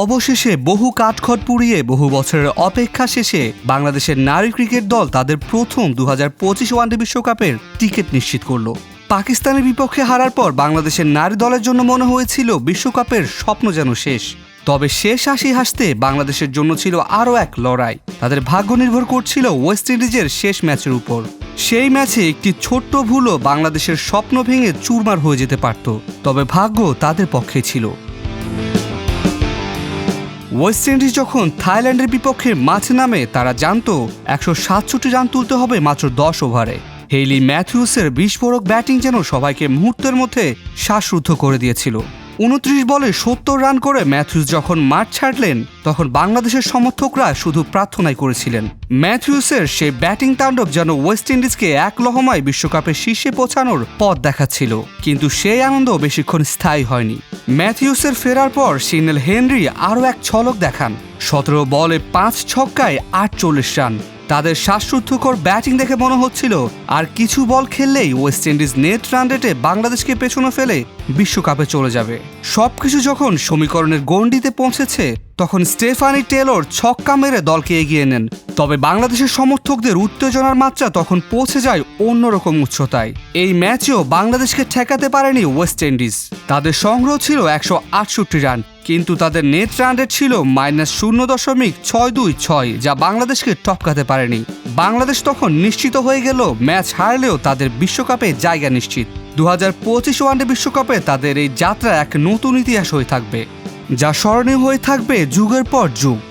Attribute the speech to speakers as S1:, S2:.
S1: অবশেষে বহু কাঠখড় পুড়িয়ে বহু বছরের অপেক্ষা শেষে বাংলাদেশের নারী ক্রিকেট দল তাদের প্রথম দু হাজার পঁচিশ ওয়ানডে বিশ্বকাপের টিকিট নিশ্চিত করল। পাকিস্তানের বিপক্ষে হারার পর বাংলাদেশের নারী দলের জন্য মনে হয়েছিল বিশ্বকাপের স্বপ্ন যেন শেষ। তবে শেষ হাসি হাসতে বাংলাদেশের জন্য ছিল আরও এক লড়াই। তাদের ভাগ্য নির্ভর করছিল ওয়েস্ট ইন্ডিজের শেষ ম্যাচের উপর। সেই ম্যাচে একটি ছোট্ট ভুলও বাংলাদেশের স্বপ্ন ভেঙে চুরমার হয়ে যেতে পারত। তবে ভাগ্য তাদের পক্ষে ছিল। ওয়েস্ট ইন্ডিজ যখন থাইল্যান্ডের বিপক্ষে মাঠে নামে, তারা জানতো একশো সাতষট্টি রান তুলতে হবে মাত্র দশ ওভারে। হেইলি ম্যাথিউসের বিস্ফোরক ব্যাটিং যেন সবাইকে মুহূর্তের মধ্যে শ্বাসরুদ্ধ করে দিয়েছিল। উনত্রিশ বলে সত্তর রান করে ম্যাথিউস যখন মাঠ ছাড়লেন, তখন বাংলাদেশের সমর্থকরা শুধু প্রার্থনাই করেছিলেন। ম্যাথিউসের সেই ব্যাটিং তাণ্ডব যেন ওয়েস্ট ইন্ডিজকে এক লহমায় বিশ্বকাপের শীর্ষে পৌঁছানোর পথ দেখাচ্ছিল। কিন্তু সেই আনন্দ বেশিক্ষণ স্থায়ী হয়নি। ম্যাথিউসের ফেরার পর সিনেল হেনরি আরও এক ছলক দেখান। সতেরো বলে পাঁচ ছক্কায় আটচল্লিশ রান। তাদের শ্বাসরুদ্ধকর ব্যাটিং দেখে মনে হচ্ছিল, আর কিছু বল খেললেই ওয়েস্ট ইন্ডিজ নেট রান রেটে বাংলাদেশকে পেছনে ফেলে বিশ্বকাপে চলে যাবে। সবকিছু যখন সমীকরণের গণ্ডিতে পৌঁছেছে, তখন স্টেফানি টেলর ছক্কা মেরে দলকে এগিয়ে নেন। তবে বাংলাদেশের সমর্থকদের উত্তেজনার মাত্রা তখন পৌঁছে যায় অন্যরকম উচ্চতায়। এই ম্যাচেও বাংলাদেশকে ঠেকাতে পারেনি ওয়েস্ট ইন্ডিজ তাদের সংগ্রহ ছিল একশো আটষট্টি রান। কিন্তু তাদের নেট রান রেট ছিল মাইনাস শূন্য দশমিক ছয় দুই ছয়, যা বাংলাদেশকে টপকাতে পারেনি। বাংলাদেশ তখন নিশ্চিত হয়ে গেল ম্যাচ হারলেও তাদের বিশ্বকাপে জায়গা নিশ্চিত। দু হাজার পঁচিশ ওয়ানডে বিশ্বকাপে তাদের এই যাত্রা এক নতুন ইতিহাস হয়ে থাকবে, যা স্মরণীয় হয়ে থাকবে যুগের পর যুগ।